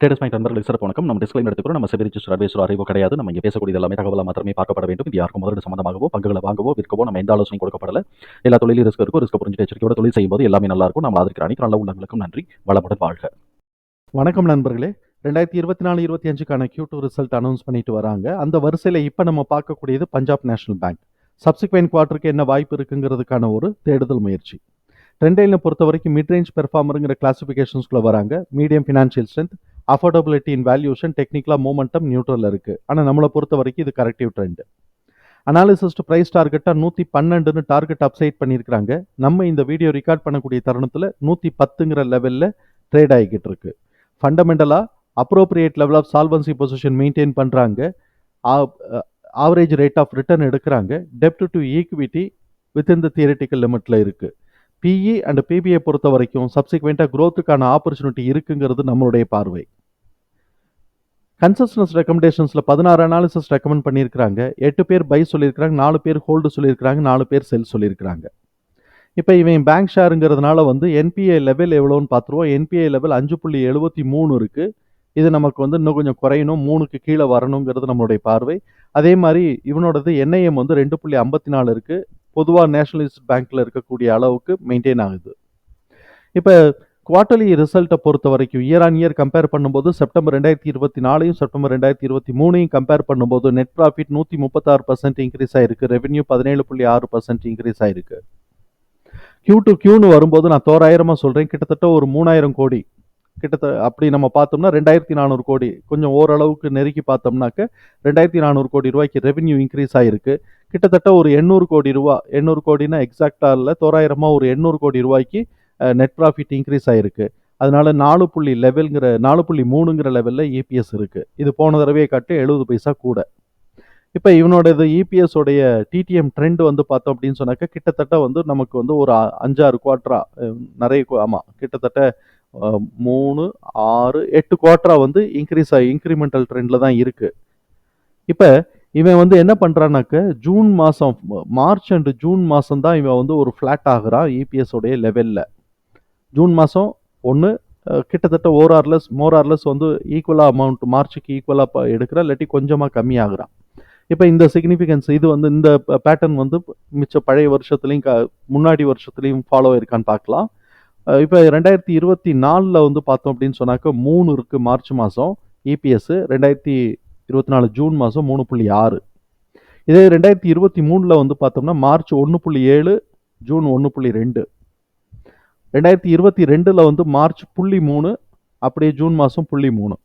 Traders point நண்பர்களுக்கு சிறப்பு வணக்கம். நம்ம டிஸ்கிளைம் எடுத்துக்கிறோம் நம்ம செபி ரிஜிஸ்டர் அட்வைசர் அறிவோ கிடையாது. நம்ம இங்கே பேசக்கூடிய எல்லாமே தகவலாக மாத்திரமே பார்க்கப்பட வேண்டும். இது யாருக்கும் முதலீடு சம்பந்தமாகவோ பங்குகளை வாங்கவோ விற்கவோ நம்ம எந்த ஆலோசனை கொடுக்கப்படல. எல்லா தொழிலும் ரிஸ்க் இருக்கும் ரிஸ்க் புரிஞ்சு எச்சரிக்கையோட தொழில் செய்யும்போது எல்லாமே நல்லா இருக்கும். நம்ம ஆதரிக்கிற அனைத்து நல்ல உள்ளங்களுக்கும் நன்றி. வளமுடன் வாழ்க. வணக்கம் நண்பர்களே. ரெண்டாயிரத்தி இருபத்தி நாலு இருபத்தி அஞ்சுக்கான Q2 டூ ரிசல்ட் அனௌன்ஸ் பண்ணிட்டு வராங்க. அந்த வரிசையில் இப்போ நம்ம பார்க்கக்கூடியது பஞ்சாப் நேஷனல் பேங்க். சப்சிக்வெண்ட் குவார்ட்டருக்கு என்ன வாய்ப்பு இருக்குங்கிறதுக்கான ஒரு தேடுதல் முயற்சி. ட்ரெண்டைனை பொறுத்த வரைக்கும் மிட் ரேஞ்ச் பெர்ஃபார்மருங்கிற கிளாசிஃபிகேஷன்ஸ்குள்ளே வராங்க. Medium financial strength affordability in valuation டெக்னிக்கலாக மூமெண்டம் நியூட்ரலில் இருக்குது ஆனால் நம்மளை பொறுத்த வரைக்கும் இது கரெக்டிவ் ட்ரெண்ட் அனாலிசிஸ்ட் ப்ரைஸ் டார்கெட்டாக நூற்றி பன்னெண்டுன்னு டார்கெட் அப்சைட் பண்ணியிருக்கிறாங்க. நம்ம இந்த வீடியோ ரெக்கார்ட் பண்ணக்கூடிய தருணத்தில் நூற்றி பத்துங்கிற லெவலில் ட்ரேட் ஆகிக்கிட்டு இருக்கு. ஃபண்டமெண்டலாக appropriate level of solvency position maintain பண்ணுறாங்க ஆவரேஜ் ரேட் ஆஃப் ரிட்டர்ன் எடுக்கிறாங்க. டெப்ட் to equity within the theoretical லிமிட்டில் இருக்குது பிஇ அண்ட் பிபிஐ பொறுத்த வரைக்கும் சப்சிக்வெண்ட்டாக க்ரோத்துக்கான ஆப்பர்ச்சுனிட்டி இருக்குங்கிறது நம்மளுடைய பார்வை. கன்சஸ்டன்ஸ் ரெக்கமெண்டேஷன்ஸில் பதினாறு அனாலிசிஸ் ரெக்கமெண்ட் பண்ணியிருக்கிறாங்க. எட்டு பேர் பை சொல்லியிருக்கிறாங்க நாலு பேர் ஹோல்டு சொல்லியிருக்கிறாங்க நாலு பேர் செல் சொல்லியிருக்கிறாங்க. இப்போ இவன் பேங்க் ஷேருங்கிறதுனால வந்து என்பிஏ லெவல் எவ்வளோன்னு பார்த்துருவோம். என்பிஐ லெவல் அஞ்சு புள்ளி எழுபத்தி மூணு இருக்குது இது நமக்கு வந்து இன்னும் கொஞ்சம் குறையணும். மூணுக்கு கீழே வரணுங்கிறது நம்மளுடைய பார்வை. அதே மாதிரி இவனோடது என்ஐஎம் வந்து ரெண்டு புள்ளி ஐம்பத்தி நாலு இருக்குது பொதுவாக நேஷனலிஸ்ட் பேங்க்கில் இருக்கக்கூடிய அளவுக்கு மெயின்டைன் ஆகுது. இப்போ குவார்ட்டர்லி ரிசல்ட்டை பொறுத்த வரைக்கும் இயர் ஆன் இயர் கம்பேர் பண்ணும்போது செப்டம்பர் ரெண்டாயிரத்தி இருபத்தி நாலையும் செப்டம்பர் ரெண்டாயிரத்தி இருபத்தி மூணையும் கம்பேர் பண்ணும்போது நெட் ப்ராஃபிட் நூற்றி முப்பத்தாறு பர்சன்ட் இன்க்ரீஸ் ஆயிருக்கு. ரெவென்யூ பதினேழு புள்ளி ஆறு பர்சன்ட் இன்க்ரீஸ் ஆயிருக்கு. கியூ டு கியூன்னு வரும்போது நான் தோராயிரமாக சொல்கிறேன் கிட்டத்தட்ட ஒரு மூணாயிரம் கோடி. கிட்டத்தட்ட அப்படி நம்ம பார்த்தோம்னா ரெண்டாயிரத்தி நானூறு கோடி கொஞ்சம் ஓரளவுக்கு நெருக்கி பார்த்தோம்னாக்க ரெண்டாயிரத்தி நானூறு கோடி ரூபாய்க்கு ரெவென்யூ இன்க்ரீஸ் ஆகிருக்கு கிட்டத்தட்ட ஒரு எண்ணூறு கோடி ரூபா எண்ணூறு கோடினா எக்ஸாக்டாக இல்லை தோராயிரமாக ஒரு எண்ணூறு கோடி ரூபாய்க்கு நெட் ப்ராஃபிட் இன்க்ரீஸ் ஆகிருக்கு அதனால நாலு புள்ளி லெவல்ங்கிற நாலு புள்ளி மூணுங்கிற லெவலில் இபிஎஸ் இருக்குது இது போன தடவையை காட்டு எழுபது பைசா கூட. இப்போ இவனோட இது இபிஎஸ் உடைய டிடிஎம் ட்ரெண்ட் வந்து பார்த்தோம் அப்படின்னு சொன்னாக்க கிட்டத்தட்ட வந்து நமக்கு வந்து ஒரு அஞ்சாறு குவார்ட்டரா நிறைய ஆமாம் கிட்டத்தட்ட மூணு ஆறு எட்டு குவார்ட்டரா வந்து இன்க்ரீஸ் ஆகி இன்க்ரிமெண்டல் ட்ரெண்டில் தான் இருக்குது இப்போ இவன் வந்து என்ன பண்ணுறான்னாக்க ஜூன் மாதம் மார்ச் அண்டு ஜூன் மாதம் தான் இவன் வந்து ஒரு ஃப்ளாட் ஆகுறான் இபிஎஸோடைய லெவலில் ஜூன் மாதம் ஒன்று கிட்டத்தட்ட ஓஆர்லெஸ் மோரார்லெஸ் வந்து ஈக்குவலாக அமௌண்ட் மார்ச்சுக்கு ஈக்குவலாக எடுக்கிற இல்லாட்டி கொஞ்சமாக கம்மியாகிறான் இப்போ இந்த சிக்னிஃபிகன்ஸ் இது வந்து இந்த பேட்டர்ன் வந்து மிச்ச பழைய வருஷத்துலையும் க முன்னாடி வருஷத்துலையும் ஃபாலோ இருக்கான்னு பார்க்கலாம். இப்போ ரெண்டாயிரத்தி இருபத்தி நாலில் வந்து பார்த்தோம் அப்படின்னு சொன்னாக்க மூணு இருக்குது மார்ச் மாதம் இபிஎஸ்ஸு ரெண்டாயிரத்தி இருபத்தி நாலு ஜூன் மாதம் மூணு புள்ளி ஆறு. இதே ரெண்டாயிரத்தி இருபத்தி மூணில் வந்து பார்த்தோம்னா மார்ச் ஒன்று புள்ளி ஏழு ஜூன் ஒன்று புள்ளி ரெண்டு. ரெண்டாயிரத்தி இருபத்தி ரெண்டில் வந்து மார்ச் புள்ளி மூணு அப்படியே ஜூன் மாதம் புள்ளி மூணு.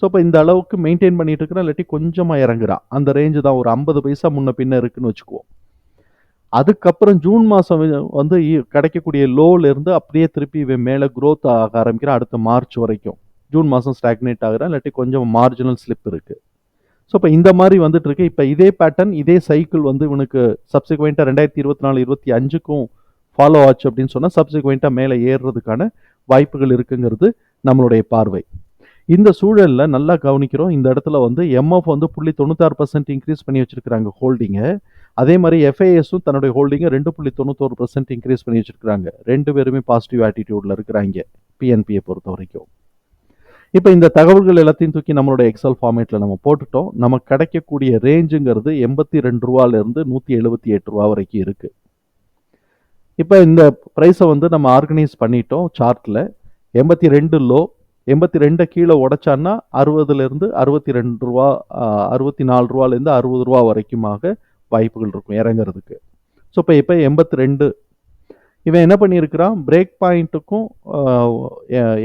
ஸோ இப்போ இந்த அளவுக்கு மெயின்டைன் பண்ணிகிட்டு இருக்கிறான் இல்லாட்டி கொஞ்சமாக இறங்குறா. அந்த ரேஞ்சு தான் ஒரு ஐம்பது பைசா முன்ன பின்ன இருக்குன்னு வச்சுக்குவோம். அதுக்கப்புறம் ஜூன் மாதம் வந்து இ- கிடைக்கக்கூடிய லோல இருந்து அப்படியே திருப்பி இவன் மேலே க்ரோத் ஆக ஆரம்பிக்கிறான். அடுத்த மார்ச் வரைக்கும். ஜூன் மாதம் ஸ்டாக்னேட் ஆகிறான் இல்லாட்டி கொஞ்சம் மார்ஜினல் ஸ்லிப் இருக்குது ஸோ இப்போ இந்த மாதிரி வந்துட்டு இருக்கு. இப்போ இதே பேட்டர்ன் இதே சைக்கிள் வந்து இவனுக்கு சப்சிக்வெண்ட்டாக ரெண்டாயிரத்தி இருபத்தி நாலு இருபத்தி அஞ்சுக்கும் ஃபாலோ ஆச்சு அப்படின்னு சொன்னால் சப்சிக்வெண்ட்டாக மேலே ஏறுறதுக்கான வாய்ப்புகள் இருக்குங்கிறது நம்மளுடைய பார்வை. இந்த சூழலில் நல்லா கவனிக்கிறோம். இந்த இடத்துல வந்து எம்எஃப் வந்து புள்ளி தொண்ணூத்தாறு பர்சன்ட் இன்க்ரீஸ் பண்ணி வச்சுருக்கிறாங்க ஹோல்டிங்கை அதே மாதிரி எஃப்ஐஎஸும் தன்னுடைய ஹோல்டிங்கை ரெண்டு புள்ளி தொண்ணூத்தோரு பர்சன்ட் இன்க்ரீஸ் பண்ணி வச்சிருக்கிறாங்க. ரெண்டு பேருமே பாசிட்டிவ் ஆட்டிடியூட்ல இருக்கிறாங்க பிஎன்பியை பொறுத்த வரைக்கும் இப்போ இந்த தகவல்கள் எல்லாத்தையும் தூக்கி நம்மளோட எக்ஸல் ஃபார்மேட்டில் நம்ம போட்டுட்டோம். நமக்கு கிடைக்கக்கூடிய ரேஞ்சுங்கிறது எண்பத்தி ரெண்டு ரூபாலேருந்து நூற்றி எழுபத்தி எட்டு ரூபா வரைக்கும் இருக்குது இப்போ இந்த ப்ரைஸை வந்து நம்ம ஆர்கனைஸ் பண்ணிட்டோம் சார்ட்டில் எண்பத்தி ரெண்டு லோ எண்பத்தி ரெண்டை கீழே உடைச்சான்னா அறுபதுலேருந்து அறுபத்தி ரெண்டு ரூபா அறுபத்தி நாலு ரூபாலேருந்து அறுபது ரூபா வரைக்குமாக வாய்ப்புகள் இருக்கும் இறங்குறதுக்கு. ஸோ இப்போ இப்போ எண்பத்தி ரெண்டு இவன் என்ன பண்ணியிருக்கிறான்? பிரேக் பாயிண்ட்டுக்கும்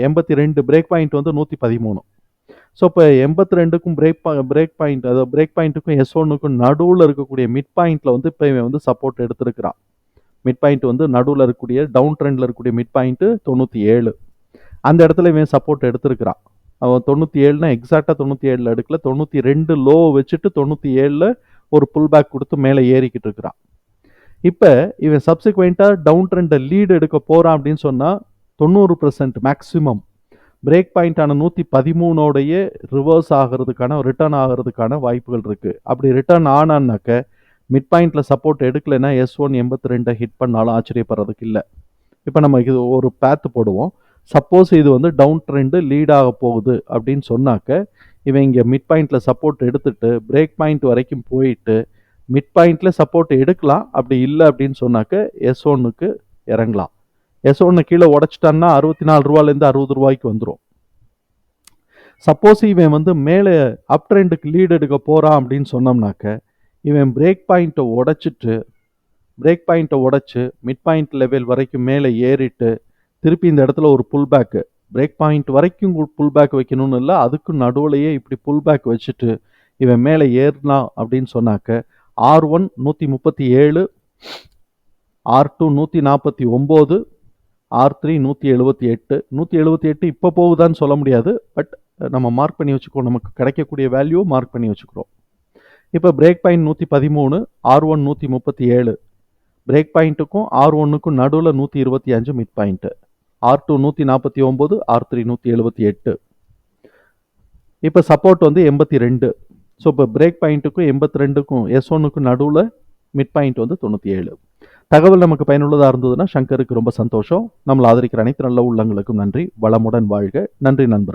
எண்பத்தி ரெண்டு பிரேக் பாயிண்ட் வந்து நூற்றி பதிமூணு ஸோ இப்போ எண்பத்தி ரெண்டுக்கும் பிரேக் பிரேக் பாயிண்ட் அதாவது பிரேக் பாயிண்ட்டுக்கும் எஸ் ஒன்னுக்கும் நடுவில் இருக்கக்கூடிய மிட் பாயிண்டில் வந்து இப்போ இவன் வந்து சப்போர்ட் எடுத்திருக்கிறான். மிட் பாயிண்ட் வந்து நடுவில் இருக்கக்கூடிய டவுன் ட்ரெண்டில் இருக்கக்கூடிய மிட் பாயிண்ட்டு தொண்ணூற்றி ஏழு அந்த இடத்துல இவன் சப்போர்ட் எடுத்திருக்கிறான். அவன் தொண்ணூற்றி ஏழுனா எக்ஸாக்டாக தொண்ணூற்றி ஏழில் எடுக்கல. தொண்ணூற்றி ரெண்டு லோ வச்சுட்டு தொண்ணூற்றி ஏழில் ஒரு புல் பேக் கொடுத்து மேலே ஏறிக்கிட்டு இருக்கிறான். இப்போ இவன் சப்சிக்வெண்ட்டாக டவுன் ட்ரெண்டை லீடு எடுக்க போகிறான் அப்படின்னு சொன்னால் தொண்ணூறு பர்சன்ட் மேக்ஸிமம் பிரேக் பாயிண்டான நூற்றி பதிமூணோடைய ரிவர்ஸ் ஆகிறதுக்கான ரிட்டர்ன் ஆகிறதுக்கான வாய்ப்புகள் இருக்குது அப்படி ரிட்டர்ன் ஆனான்னாக்க மிட் பாயிண்டில் சப்போர்ட் எடுக்கலைன்னா எஸ் ஒன் எண்பத்தி ரெண்டை ஹிட் பண்ணாலும் ஆச்சரியப்படுறதுக்கு இல்லை. இப்போ நம்ம இது ஒரு பேத்து போடுவோம். சப்போஸ் இது வந்து டவுன் ட்ரெண்டு லீடாக போகுது அப்படின்னு சொன்னாக்க இவன் இங்கே மிட் பாயிண்டில் சப்போர்ட் எடுத்துட்டு பிரேக் பாயிண்ட் வரைக்கும் போயிட்டு மிட் பாயிண்டில் சப்போர்ட் எடுக்கலாம் அப்படி இல்லை அப்படின்னு சொன்னாக்க எஸ் ஒன்னுக்கு இறங்கலாம். எஸ் ஒன்று கீழே உடச்சிட்டான்னா அறுபத்தி நாலு ரூபாலேருந்து அறுபது ரூபாய்க்கு வந்துடும் சப்போஸ் இவன் வந்து மேலே அப் ட்ரெண்டுக்கு லீடு எடுக்க போகிறான் அப்படின்னு சொன்னோம்னாக்க இவன் பிரேக் பாயிண்ட்டை உடச்சிட்டு பிரேக் பாயிண்ட்டை உடச்சி மிட் பாயிண்ட் லெவல் வரைக்கும் மேலே ஏறிட்டு திருப்பி இந்த இடத்துல ஒரு புல் பேக்கு பிரேக் பாயிண்ட் வரைக்கும் புல் பேக் வைக்கணும்னு இல்லை அதுக்கு நடுவுலையே இப்படி புல் பேக் வச்சுட்டு இவன் மேலே ஏறினா அப்படின்னு சொன்னாக்க ஆர் ஒன் நூற்றி முப்பத்தி ஏழு ஆர் டூ நூற்றி நாற்பத்தி ஒம்பது ஆர் த்ரீ நூற்றி எழுபத்தி எட்டு. நூற்றி எழுபத்தி எட்டு இப்போ போகுதான்னு சொல்ல முடியாது பட் நம்ம மார்க் பண்ணி வச்சுக்கோம் நமக்கு கிடைக்கக்கூடிய வேல்யூ மார்க் பண்ணி வச்சுக்கிறோம். இப்போ பிரேக் பாயிண்ட் நூற்றி பதிமூணு ஆர் ஒன் நூற்றி முப்பத்தி ஏழு. பிரேக் பாயிண்ட்டுக்கும் ஆர் ஒன்னுக்கும் நடுவில் நூற்றி இருபத்தி அஞ்சு மிட் பாயிண்ட்டு ஆர் டூ நூற்றி நாற்பத்தி ஒம்பது ஆர் த்ரீ நூற்றி எழுபத்தி எட்டு. இப்போ சப்போர்ட் வந்து எண்பத்தி ரெண்டு. ஸோ இப்போ பிரேக் பாயிண்ட்டுக்கும் எண்பத்தி ரெண்டுக்கும் எஸ் ஒன்னுக்கும் நடுவில் மிட் பாயிண்ட் வந்து தொண்ணூற்றி ஏழு. தகவல் நமக்கு பயனுள்ளதாக இருந்ததுன்னா சங்கருக்கு ரொம்ப சந்தோஷம். நம்மளை ஆதரிக்கிற அனைத்து நல்ல உள்ளங்களுக்கும் நன்றி. வளமுடன் வாழ்க. நன்றி நண்பர்கள்.